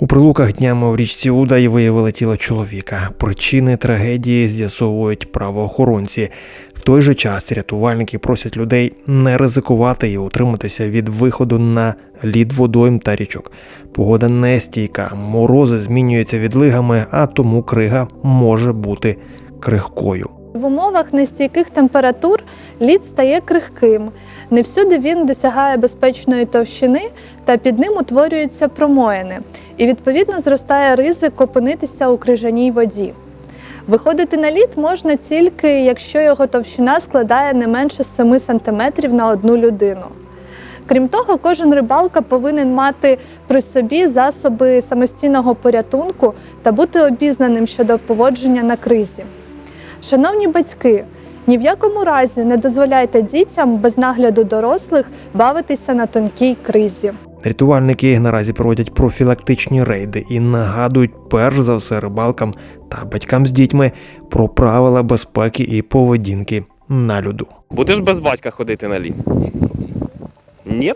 У прилуках днями в річці Удай виявили тіло чоловіка. Причини трагедії з'ясовують правоохоронці. В той же час рятувальники просять людей не ризикувати і утриматися від виходу на лід водойм та річок. Погода нестійка, морози змінюються відлигами, а тому крига може бути крихкою. В умовах нестійких температур лід стає крихким. Не всюди він досягає безпечної товщини, та під ним утворюються промоїни, і відповідно зростає ризик опинитися у крижаній воді. Виходити на лід можна тільки, якщо його товщина складає не менше 7 см на одну людину. Крім того, кожен рибалка повинен мати при собі засоби самостійного порятунку та бути обізнаним щодо поводження на кризі. Шановні батьки, ні в якому разі не дозволяйте дітям без нагляду дорослих бавитися на тонкій кризі. Рятувальники наразі проводять профілактичні рейди і нагадують перш за все рибалкам та батькам з дітьми про правила безпеки і поведінки на льоду. Будеш без батька ходити на лід? Ні?